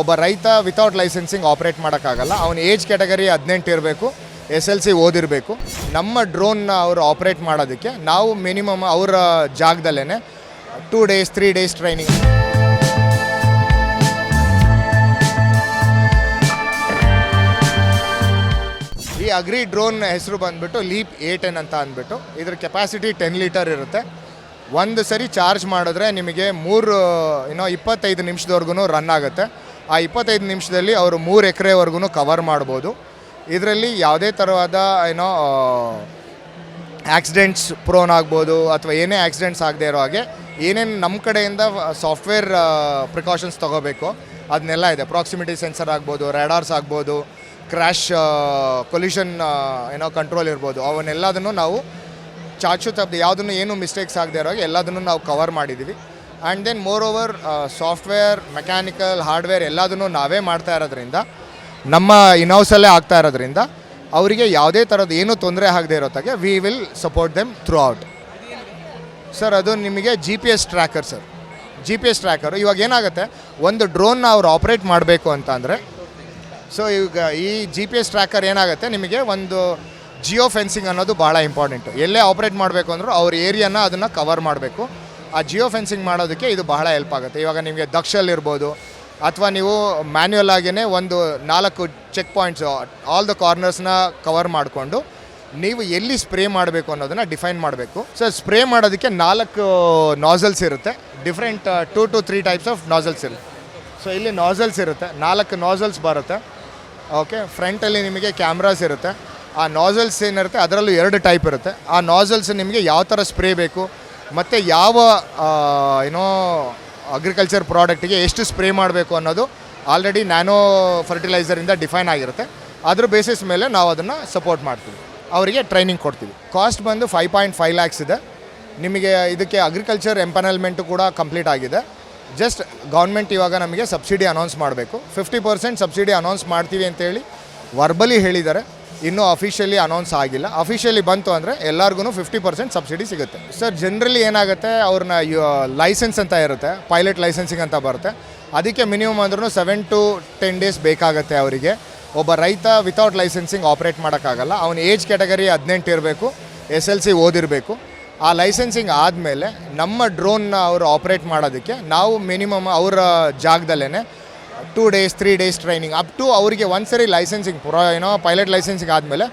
ಒಬ್ಬ ರೈತ without licensing operate ಮಾಡೋಕ್ಕಾಗಲ್ಲ. ಅವನ ಏಜ್ ಕ್ಯಾಟಗರಿ ಹದಿನೆಂಟು ಇರಬೇಕು ಎಸ್ ಎಲ್ ಸಿ ಓದಿರಬೇಕು. ನಮ್ಮ ಡ್ರೋನ್ನ ಅವರು ಆಪ್ರೇಟ್ ಮಾಡೋದಕ್ಕೆ ನಾವು ಮಿನಿಮಮ್ ಅವರ ಜಾಗದಲ್ಲೇ two days three days training ಈ ಅಗ್ರಿ ಡ್ರೋನ್ ಹೆಸರು ಬಂದ್ಬಿಟ್ಟು ಲೀಪ್ ಎ ಟೆನ್ ಅಂತ ಅಂದ್ಬಿಟ್ಟು. ಇದ್ರ ಕೆಪಾಸಿಟಿ ಟೆನ್ ಲೀಟರ್ ಇರುತ್ತೆ. ಒಂದು ಸರಿ ಚಾರ್ಜ್ ಮಾಡಿದ್ರೆ ನಿಮಗೆ ಮೂರು ಏನೋ ಇಪ್ಪತ್ತೈದು ನಿಮಿಷದವರೆಗೂ ರನ್ ಆಗುತ್ತೆ. ಆ ಇಪ್ಪತ್ತೈದು ನಿಮಿಷದಲ್ಲಿ ಅವರು ಮೂರು ಎಕರೆವರೆಗೂ ಕವರ್ ಮಾಡ್ಬೋದು. ಇದರಲ್ಲಿ ಯಾವುದೇ ಥರವಾದ ಏನೋ ಆಕ್ಸಿಡೆಂಟ್ಸ್ ಪ್ರೋನ್ ಆಗ್ಬೋದು ಅಥವಾ ಏನೇ ಆಕ್ಸಿಡೆಂಟ್ಸ್ ಆಗದೆ ಇರೋ ಹಾಗೆ ಏನೇನು ನಮ್ಮ ಕಡೆಯಿಂದ ಸಾಫ್ಟ್ವೇರ್ ಪ್ರಿಕಾಷನ್ಸ್ ತೊಗೋಬೇಕು ಅದನ್ನೆಲ್ಲ ಇದೆ. ಪ್ರಾಕ್ಸಿಮಿಟಿ ಸೆನ್ಸರ್ ಆಗ್ಬೋದು ರ್ಯಾಡಾರ್ಸ್ ಆಗ್ಬೋದು ಕ್ರ್ಯಾಶ್ ಕೊಲ್ಯೂಷನ್ ಏನೋ ಕಂಟ್ರೋಲ್ ಇರ್ಬೋದು. ಅವನ್ನೆಲ್ಲದನ್ನು ನಾವು ಚಾಚು ತಪ್ಪದೆ ಯಾವುದನ್ನು ಏನು ಮಿಸ್ಟೇಕ್ಸ್ ಆಗದೆ ಇರೋ ಎಲ್ಲದನ್ನು ನಾವು ಕವರ್ ಮಾಡಿದ್ದೀವಿ and then moreover software mechanical hardware ಎಲ್ಲದನ್ನು ನಾವೇ ಮಾಡ್ತಾ ಇರೋದ್ರಿಂದ, ನಮ್ಮ ಇನ್ಹೌಸಲ್ಲೇ ಆಗ್ತಾ ಇರೋದ್ರಿಂದ, ಅವರಿಗೆ ಯಾವುದೇ ಥರದ್ದು ಏನೂ ತೊಂದರೆ ಆಗದೆ ಇರೋತ್ತಾಗೆ we will support them throughout sir ಅದು ನಿಮಗೆ G P S tracker sir G P S tracker ಇವಾಗ ಏನಾಗುತ್ತೆ, ಒಂದು ಡ್ರೋನ್ನ ಅವ್ರು ಆಪ್ರೇಟ್ ಮಾಡಬೇಕು ಅಂತ ಅಂದರೆ ಸೊ ಈಗ ಈ ಜಿ ಪಿ ಎಸ್ ಟ್ರ್ಯಾಕರ್ ಏನಾಗುತ್ತೆ, ನಿಮಗೆ ಒಂದು ಜಿಯೋ ಫೆನ್ಸಿಂಗ್ ಅನ್ನೋದು ಭಾಳ ಇಂಪಾರ್ಟೆಂಟು ಎಲ್ಲೇ ಆಪ್ರೇಟ್ ಮಾಡಬೇಕು ಅಂದರೂ ಅವ್ರ ಏರಿಯಾನ ಅದನ್ನು ಕವರ್ ಮಾಡಬೇಕು. ಆ ಜಿಯೋ ಫೆನ್ಸಿಂಗ್ ಮಾಡೋದಕ್ಕೆ ಇದು ಬಹಳ ಹೆಲ್ಪ್ ಆಗುತ್ತೆ. ಇವಾಗ ನಿಮಗೆ ದಕ್ಷಲ್ಲಿರ್ಬೋದು ಅಥವಾ ನೀವು ಮ್ಯಾನ್ಯುಯಲ್ ಆಗಿಯೇ ಒಂದು ನಾಲ್ಕು ಚೆಕ್ ಪಾಯಿಂಟ್ಸ್ ಆಲ್ ದ ಕಾರ್ನರ್ಸ್ನ ಕವರ್ ಮಾಡಿಕೊಂಡು ನೀವು ಎಲ್ಲಿ ಸ್ಪ್ರೇ ಮಾಡಬೇಕು ಅನ್ನೋದನ್ನು ಡಿಫೈನ್ ಮಾಡಬೇಕು. ಸೊ ಸ್ಪ್ರೇ ಮಾಡೋದಕ್ಕೆ ನಾಲ್ಕು ನಾಸಲ್ಸ್ ಇರುತ್ತೆ. Different two to three types of nasals ಇರುತ್ತೆ. ಸೊ ಇಲ್ಲಿ ನಾಸಲ್ಸ್ ಇರುತ್ತೆ. ನಾಲ್ಕು ನಾಸಲ್ಸ್ ಬರುತ್ತೆ. ಓಕೆ ಫ್ರಂಟಲ್ಲಿ ನಿಮಗೆ ಕ್ಯಾಮ್ರಾಸ್ ಇರುತ್ತೆ. ಆ ನಾಸಲ್ಸ್ ಏನಿರುತ್ತೆ, ಅದರಲ್ಲೂ ಎರಡು ಟೈಪ್ ಇರುತ್ತೆ. ಆ ನಾಸಲ್ಸ್ ನಿಮಗೆ ಯಾವ ಥರ ಸ್ಪ್ರೇ ಬೇಕು? ಮತ್ತು ಯಾವ ಏನೋ ಅಗ್ರಿಕಲ್ಚರ್ ಪ್ರಾಡಕ್ಟಿಗೆ ಎಷ್ಟು ಸ್ಪ್ರೇ ಮಾಡಬೇಕು ಅನ್ನೋದು ಆಲ್ರೆಡಿ ನ್ಯಾನೋ ಫರ್ಟಿಲೈಸರಿಂದ ಡಿಫೈನ್ ಆಗಿರುತ್ತೆ. ಅದ್ರ ಬೇಸಿಸ್ ಮೇಲೆ ನಾವು ಅದನ್ನು ಸಪೋರ್ಟ್ ಮಾಡ್ತೀವಿ. ಅವರಿಗೆ ಟ್ರೈನಿಂಗ್ ಕೊಡ್ತೀವಿ. ಕಾಸ್ಟ್ ಬಂದು ಫೈವ್ ಪಾಯಿಂಟ್ ಫೈವ್ ಲ್ಯಾಕ್ಸ್ ಇದೆ. ನಿಮಗೆ ಇದಕ್ಕೆ ಅಗ್ರಿಕಲ್ಚರ್ ಎಂಪನಲ್ಮೆಂಟು ಕೂಡ ಕಂಪ್ಲೀಟ್ ಆಗಿದೆ. ಜಸ್ಟ್ ಗೌರ್ಮೆಂಟ್ ಇವಾಗ ನಮಗೆ ಸಬ್ಸಿಡಿ ಅನೌನ್ಸ್ ಮಾಡಬೇಕು. ಫಿಫ್ಟಿ ಪರ್ಸೆಂಟ್ ಸಬ್ಸಿಡಿ ಅನೌನ್ಸ್ ಮಾಡ್ತೀವಿ ಅಂತೇಳಿ ವರ್ಬಲಿ ಹೇಳಿದ್ದಾರೆ. ಇನ್ನೂ ಅಫಿಷಿಯಲಿ ಅನೌನ್ಸ್ ಆಗಿಲ್ಲ. ಅಫಿಷಿಯಲಿ ಬಂತು ಅಂದರೆ ಎಲ್ಲರಿಗೂ ಫಿಫ್ಟಿ ಪರ್ಸೆಂಟ್ ಸಬ್ಸಿಡಿ ಸಿಗುತ್ತೆ. ಸರ್ ಜನರಲಿ ಏನಾಗುತ್ತೆ? ಅವ್ರನ್ನ ಲೈಸೆನ್ಸ್ ಅಂತ ಇರುತ್ತೆ ಪೈಲಟ್ ಲೈಸೆನ್ಸಿಂಗ್ ಅಂತ ಬರುತ್ತೆ. ಅದಕ್ಕೆ ಮಿನಿಮಮ್ ಅಂದ್ರೂ ಸೆವೆನ್ ಟು ಟೆನ್ ಡೇಸ್ ಬೇಕಾಗುತ್ತೆ ಅವರಿಗೆ. ಒಬ್ಬ ರೈತ ವಿತೌಟ್ ಲೈಸೆನ್ಸಿಂಗ್ ಆಪ್ರೇಟ್ ಮಾಡೋಕ್ಕಾಗಲ್ಲ. ಅವನ ಏಜ್ ಕ್ಯಾಟಗರಿ ಹದಿನೆಂಟು ಇರಬೇಕು ಎಸ್ ಎಲ್ ಸಿ ಓದಿರಬೇಕು. ಆ ಲೈಸೆನ್ಸಿಂಗ್ ಆದಮೇಲೆ ನಮ್ಮ ಡ್ರೋನ್ನ ಅವರು ಆಪ್ರೇಟ್ ಮಾಡೋದಕ್ಕೆ ನಾವು ಮಿನಿಮಮ್ ಅವರ ಜಾಗದಲ್ಲೇ two days three days training up to ಅವರಿಗೆ ಒಂದು ಸರಿ ಲೈಸೆನ್ಸಿಂಗ್ ಪುರ, ಏನೋ ಪೈಲಟ್ ಲೈಸೆನ್ಸಿಂಗ್ ಆದಮೇಲೆ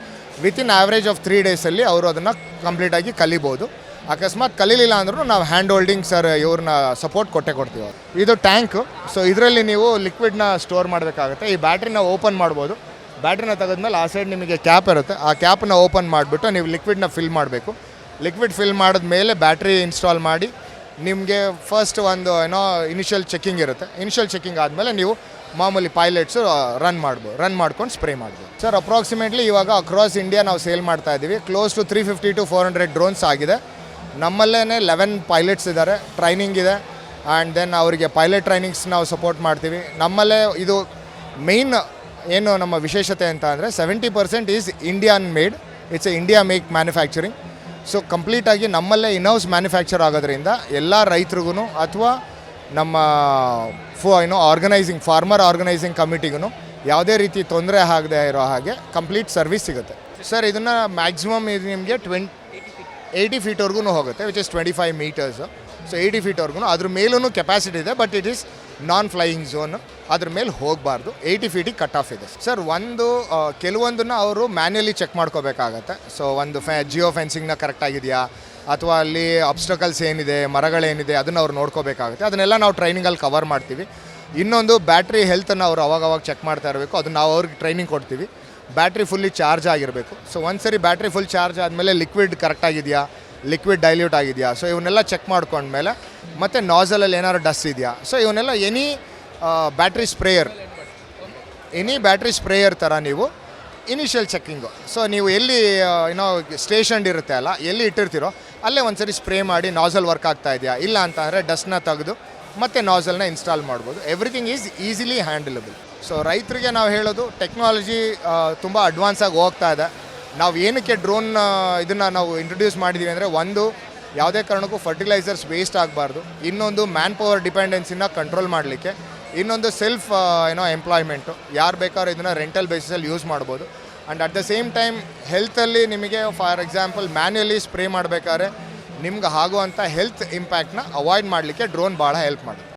ವಿತಿನ್ ಆವ್ರೇಜ್ ಆಫ್ ತ್ರೀ ಡೇಸಲ್ಲಿ ಅವರು ಅದನ್ನು ಕಂಪ್ಲೀಟಾಗಿ ಕಲಿಬೋದು. ಅಕಸ್ಮಾತ್ ಕಲೀಲಿಲ್ಲ ಅಂದ್ರೂ ನಾವು ಹ್ಯಾಂಡ್ ಹೋಲ್ಡಿಂಗ್ ಸರ್ ಇವ್ರನ್ನ ಸಪೋರ್ಟ್ ಕೊಟ್ಟೆ ಕೊಡ್ತೀವಿ. ಇದು ಟ್ಯಾಂಕ್ ಸೊ ಇದರಲ್ಲಿ ನೀವು ಲಿಕ್ವಿಡ್ನ ಸ್ಟೋರ್ ಮಾಡಬೇಕಾಗುತ್ತೆ. ಈ ಬ್ಯಾಟ್ರಿನ ಓಪನ್ ಮಾಡ್ಬೋದು. ಬ್ಯಾಟ್ರಿನ ತೆಗೆದ್ಮೇಲೆ ಆ ಸೈಡ್ ನಿಮಗೆ ಕ್ಯಾಪ್ ಇರುತ್ತೆ. ಆ ಕ್ಯಾಪನ್ನ ಓಪನ್ ಮಾಡಿಬಿಟ್ಟು ನೀವು ಲಿಕ್ವಿಡ್ನ ಫಿಲ್ ಮಾಡಬೇಕು. ಲಿಕ್ವಿಡ್ ಫಿಲ್ ಮಾಡಿದ್ಮೇಲೆ ಬ್ಯಾಟ್ರಿ ಇನ್ಸ್ಟಾಲ್ ಮಾಡಿ ನಿಮಗೆ ಫಸ್ಟ್ ಒಂದು ಏನೋ ಇನಿಷಿಯಲ್ ಚೆಕಿಂಗ್ ಇರುತ್ತೆ. ಇನಿಷಿಯಲ್ ಚೆಕಿಂಗ್ ಆದಮೇಲೆ ನೀವು ಮಾಮೂಲಿ ಪೈಲಟ್ಸು ರನ್ ಮಾಡ್ಬೋದು ರನ್ ಮಾಡ್ಕೊಂಡು ಸ್ಪ್ರೇ ಮಾಡ್ಬೋದು ಸರ್ ಅಪ್ರಾಕ್ಸಿಮೇಟ್ಲಿ ಇವಾಗ ಅಕ್ರಾಸ್ ಇಂಡಿಯಾ ನಾವು ಸೇಲ್ ಮಾಡ್ತಾ ಇದ್ದೀವಿ close to three fifty to four hundred drones ಆಗಿದೆ. ನಮ್ಮಲ್ಲೇ ಲೆವೆನ್ ಪೈಲಟ್ಸ್ ಇದ್ದಾರೆ. ಟ್ರೈನಿಂಗ್ ಇದೆ. ಆ್ಯಂಡ್ ದೆನ್ ಅವರಿಗೆ ಪೈಲಟ್ ಟ್ರೈನಿಂಗ್ಸ್ ನಾವು ಸಪೋರ್ಟ್ ಮಾಡ್ತೀವಿ. ನಮ್ಮಲ್ಲೇ ಇದು ಮೇಯ್ನ್ ಏನು ನಮ್ಮ ವಿಶೇಷತೆ ಅಂತ ಅಂದರೆ seventy percent is Indian made it's a India make manufacturing so ಕಂಪ್ಲೀಟಾಗಿ ನಮ್ಮಲ್ಲೇ ಇನ್ಹೌಸ್ ಮ್ಯಾನುಫ್ಯಾಕ್ಚರ್ ಆಗೋದ್ರಿಂದ ಎಲ್ಲ ರೈತರಿಗೂ ಅಥವಾ ನಮ್ಮ, ಫೋ ಏನೋ ಆರ್ಗನೈಸಿಂಗ್ ಫಾರ್ಮರ್ ಆರ್ಗನೈಸಿಂಗ್ ಕಮಿಟಿಗೂ ಯಾವುದೇ ರೀತಿ ತೊಂದರೆ ಆಗದೆ ಇರೋ ಹಾಗೆ ಕಂಪ್ಲೀಟ್ ಸರ್ವಿಸ್ ಸಿಗುತ್ತೆ. ಸರ್ ಇದನ್ನು ಮ್ಯಾಕ್ಸಿಮಮ್ ಇದು ನಿಮಗೆ ಟ್ವೆನ್ ಏಯ್ಟಿ ಫೀಟ್ವರೆಗೂ ಹೋಗುತ್ತೆ which is twenty five metres so eighty ಫೀಟ್ವರೆಗೂ ಅದ್ರ ಮೇಲೂ ಕೆಪಾಸಿಟಿ ಇದೆ but it is non flying zone ಅದ್ರ ಮೇಲೆ ಹೋಗಬಾರ್ದು. ಏಯ್ಟಿ ಫೀಟಿಗೆ ಕಟ್ ಆಫ್ ಇದೆ. ಸರ್ ಒಂದು ಕೆಲವೊಂದನ್ನ ಅವರು ಮ್ಯಾನ್ಯಲಿ ಚೆಕ್ ಮಾಡ್ಕೋಬೇಕಾಗತ್ತೆ. ಸೊ ಒಂದು ಫೆ ಜಿಯೋ ಫೆನ್ಸಿಂಗ್ನ ಕರೆಕ್ಟ್ ಆಗಿದೆಯಾ? ಅಥವಾ ಅಲ್ಲಿ ಅಬ್ಸ್ಟಕಲ್ಸ್ ಏನಿದೆ, ಮರಗಳೇನಿದೆ, ಅದನ್ನು ಅವ್ರು ನೋಡ್ಕೋಬೇಕಾಗುತ್ತೆ. ಅದನ್ನೆಲ್ಲ ನಾವು ಟ್ರೈನಿಂಗಲ್ಲಿ ಕವರ್ ಮಾಡ್ತೀವಿ. ಇನ್ನೊಂದು ಬ್ಯಾಟ್ರಿ ಹೆಲ್ತನ್ನು ಅವರು ಅವಾಗ ಅವಾಗ ಚೆಕ್ ಮಾಡ್ತಾ ಇರಬೇಕು. ಅದು ನಾವು ಅವ್ರಿಗೆ ಟ್ರೈನಿಂಗ್ ಕೊಡ್ತೀವಿ. ಬ್ಯಾಟ್ರಿ ಫುಲ್ಲಿ ಚಾರ್ಜ್ ಆಗಿರಬೇಕು. ಸೊ ಒಂದು ಸರಿ ಬ್ಯಾಟ್ರಿ ಫುಲ್ ಚಾರ್ಜ್ ಆದಮೇಲೆ ಲಿಕ್ವಿಡ್ ಕರೆಕ್ಟ್ ಆಗಿದೆಯಾ? ಲಿಕ್ವಿಡ್ ಡೈಲ್ಯೂಟ್ ಆಗಿದೆಯಾ? ಸೊ ಇವನ್ನೆಲ್ಲ ಚೆಕ್ ಮಾಡ್ಕೊಂಡ್ಮೇಲೆ ಮತ್ತು ನಾಸಲಲ್ಲಿ ಏನಾದ್ರು ಡಸ್ಟ್ ಇದೆಯಾ? ಸೊ ಇವನ್ನೆಲ್ಲ any battery sprayer any battery sprayer ಥರ ನೀವು ಇನಿಷಿಯಲ್ ಚೆಕ್ಕಿಂಗು ಸೊ ನೀವು ಎಲ್ಲಿ ಏನೋ ಸ್ಟೇಷನ್ಡ್ ಇರುತ್ತೆ ಅಲ್ಲ, ಎಲ್ಲಿ ಇಟ್ಟಿರ್ತೀರೋ, ಅಲ್ಲೇ ಒಂದ್ಸರಿ ಸ್ಪ್ರೇ ಮಾಡಿ ನಾಸಲ್ ವರ್ಕ್ ಆಗ್ತಾ ಇದೆಯಾ? ಇಲ್ಲ ಅಂತ ಅಂದರೆ ಡಸ್ಟ್ನ ತೆಗೆದು ಮತ್ತೆ ನಾಸಲ್ನ ಇನ್ಸ್ಟಾಲ್ ಮಾಡ್ಬೋದು. Everything is easily handleable so ರೈತರಿಗೆ ನಾವು ಹೇಳೋದು ಟೆಕ್ನಾಲಜಿ ತುಂಬ ಅಡ್ವಾನ್ಸ್ ಆಗಿ ಹೋಗ್ತಾ ಇದೆ. ನಾವು ಏನಕ್ಕೆ ಡ್ರೋನ್ ಇದನ್ನು ನಾವು ಇಂಟ್ರೊಡ್ಯೂಸ್ ಮಾಡಿದ್ದೀವಿ ಅಂದರೆ ಒಂದು, ಯಾವುದೇ ಕಾರಣಕ್ಕೂ ಫರ್ಟಿಲೈಸರ್ಸ್ ವೇಸ್ಟ್ ಆಗಬಾರ್ದು. ಇನ್ನೊಂದು ಮ್ಯಾನ್ ಪವರ್ ಡಿಪೆಂಡೆನ್ಸಿನ ಕಂಟ್ರೋಲ್ ಮಾಡಲಿಕ್ಕೆ. ಇನ್ನೊಂದು ಸೆಲ್ಫ್ ಏನೋ ಎಂಪ್ಲಾಯ್ಮೆಂಟು ಯಾರು ಬೇಕಾದ್ರೂ ಇದನ್ನು ರೆಂಟಲ್ ಬೇಸಿಸಲ್ಲಿ ಯೂಸ್ ಮಾಡ್ಬೋದು. And at the same time ಹೆಲ್ತಲ್ಲಿ ನಿಮಗೆ ಫಾರ್ ಎಕ್ಸಾಂಪಲ್ ಮ್ಯಾನ್ಯಲಿ ಸ್ಪ್ರೇ ಮಾಡಬೇಕಾದ್ರೆ, ನಿಮ್ಗೆ ಆಗುವಂಥ ಹೆಲ್ತ್ ಇಂಪ್ಯಾಕ್ಟ್ನ ಅವಾಯ್ಡ್ ಮಾಡಲಿಕ್ಕೆ ಡ್ರೋನ್ ಭಾಳ ಹೆಲ್ಪ್ ಮಾಡುತ್ತೆ.